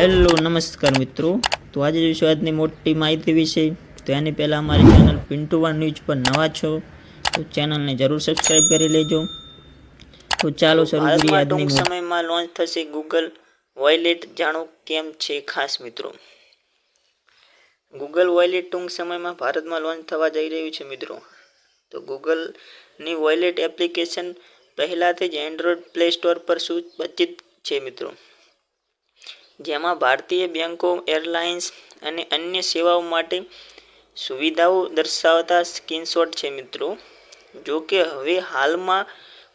Hello નમસ્કાર મિત્રો. તો આજે જોઈશું આજની મોટી માહિતી વિશે. તો એની પહેલાં અમારી ચેનલ પિન્ટુ વન ન્યૂઝ પર નવા છો તો ચેનલને જરૂર સબસ્ક્રાઈબ કરી લેજો. તો ચાલો શરૂ કરીએ આજની સમયમાં લોન્ચ થશે ગૂગલ વોયલેટ જાણો કેમ છે ખાસ મિત્રો? ગૂગલ વોયલેટ ટૂંક સમયમાં ભારતમાં લોન્ચ થવા જઈ રહ્યું છે મિત્રો. તો ગૂગલની વોયલેટ એપ્લિકેશન પહેલાથી જ એન્ડ્રોઈડ પ્લે સ્ટોર પર સુપરિચિત છે મિત્રો. જેમાં ભારતીય બેંકો એરલાઇન્સ અને અન્ય સેવાઓ માટે સુવિધાઓ દર્શાવતા સ્ક્રીનશોટ છે મિત્રો. જો કે હવે હાલમાં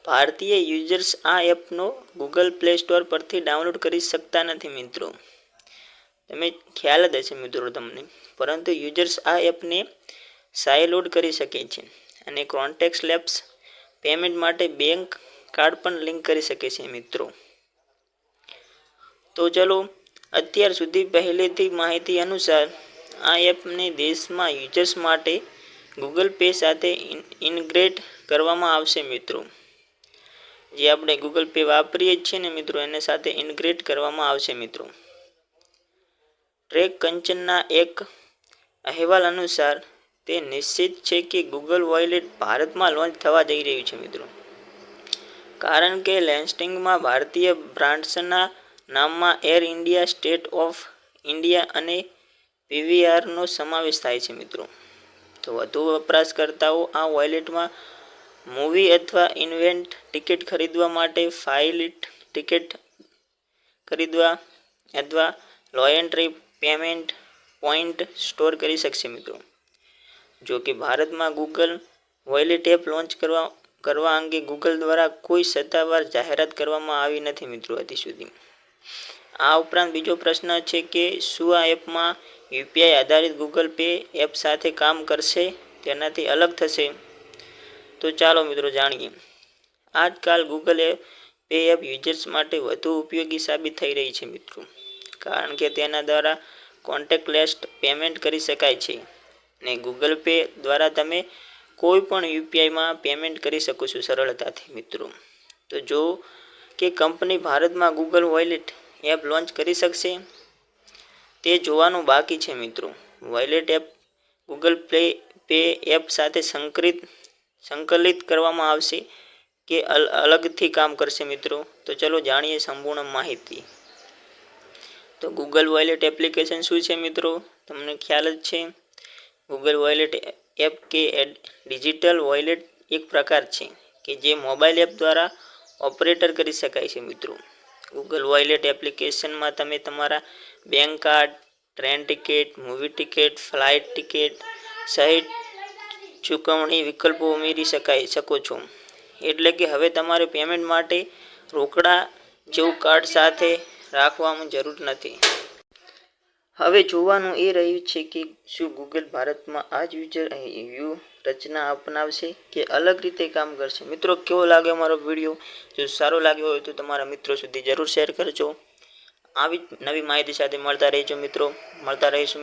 ભારતીય યુઝર્સ આ એપનો ગૂગલ પ્લે સ્ટોર પરથી ડાઉનલોડ કરી શકતા નથી મિત્રો. તમે ખ્યાલ જ હશે મિત્રો તમને. પરંતુ યુઝર્સ આ એપને સાયલોડ કરી શકે છે અને કોન્ટેક્ટ લેબ્સ પેમેન્ટ માટે બેંક કાર્ડ પણ લિંક કરી શકે છે મિત્રો. તો ચલો, અત્યાર સુધી પહેલેથી માહિતી અનુસાર આ એપને દેશમાં યુઝર્સ માટે ગૂગલ પે સાથે ઇનગ્રેટ કરવામાં આવશે મિત્રો. જે આપણે ગૂગલ પે વાપરીએ છીએ ને મિત્રો, એને સાથે ઇનગ્રેટ કરવામાં આવશે મિત્રો. ટ્રેક કંચનના એક અહેવાલ અનુસાર, તે નિશ્ચિત છે કે ગૂગલ વોયલેટ ભારતમાં લોન્ચ થવા જઈ રહ્યું છે મિત્રો. કારણ કે લેન્સ્ટિંગમાં ભારતીય બ્રાન્ડ્સના નામમાં air India state of India અને પીવીઆરનો સમાવેશ થાય છે મિત્રો. તો વધુ વપરાશકર્તાઓ આ વોલેટમાં મૂવી અથવા ઇન્વેન્ટ ટિકિટ ખરીદવા માટે ફાઇલિટ ટિકિટ ખરીદવા અથવા લોયન્ટ્રી પેમેન્ટ પોઈન્ટ સ્ટોર કરી શકશે મિત્રો. જો કે ભારતમાં ગૂગલ વોલેટ એપ લોન્ચ કરવા કરવા અંગે ગૂગલ દ્વારા કોઈ સત્તાવાર જાહેરાત કરવામાં આવી નથી મિત્રો હજી સુધી. આ ઉપરાંત બીજો પ્રશ્ન છે કે શું આ એપમાં યુપીઆઈ આધારિત ગૂગલ પે એપ સાથે કામ કરશે? તેનાથી અલગ થશે? તો ચાલો મિત્રો જાણીએ. આજકાલ ગૂગલ પે એપ યુઝર્સ માટે વધુ ઉપયોગી સાબિત થઈ રહી છે મિત્રો. કારણ કે તેના દ્વારા કોન્ટેક્ટલેસ પેમેન્ટ કરી શકાય છે. ને ગૂગલ પે દ્વારા તમે કોઈ પણ યુપીઆઈમાં પેમેન્ટ કરી શકો છો સરળતાથી મિત્રો. તો જો કે કંપની ભારતમાં ગૂગલ વોલેટ એપ લોન્ચ કરી શકશે? તે જોવાનું બાકી છે મિત્રો. Wallet app Google play pay app સાથે સંકલિત સંકલિત કરવામાં આવશે કે અલ- અલગથી કામ કરશે મિત્રો? તો ચલો જાણીએ સંપૂર્ણ માહિતી. તો ગૂગલ વોલેટ એપ્લિકેશન શું છે મિત્રો? તમને ખ્યાલ જ છે. ગૂગલ વોલેટ એપ કે ડિજિટલ વોલેટ એક પ્રકાર છે કે જે મોબાઈલ એપ દ્વારા ઓપરેટર કરી શકાય છે મિત્રો. ગૂગલ વોલેટ એપ્લિકેશનમાં તમે તમારા bank card train ticket movie ticket flight ticket સહિત ચૂકવણી વિકલ્પો ઉમેરી શકાય શકો છો. એટલે કે હવે તમારે પેમેન્ટ માટે રોકડા જેવું કાર્ડ સાથે રાખવાનું જરૂર નથી. હવે જોવાનું એ રહ્યું છે કે શું ગૂગલ ભારતમાં આ જ યુઝર વ્યૂ રચના અપનાવશે કે અલગ રીતે કામ કરશે? મિત્રો, કેવો લાગ્યો મારો વીડિયો જો સારો લાગ્યો હોય તો તમારા મિત્રો સુધી જરૂર શેર કરજો. આવી નવી માહિતી સાથે મળતા રહેજો મિત્રો. મળતા રહીશું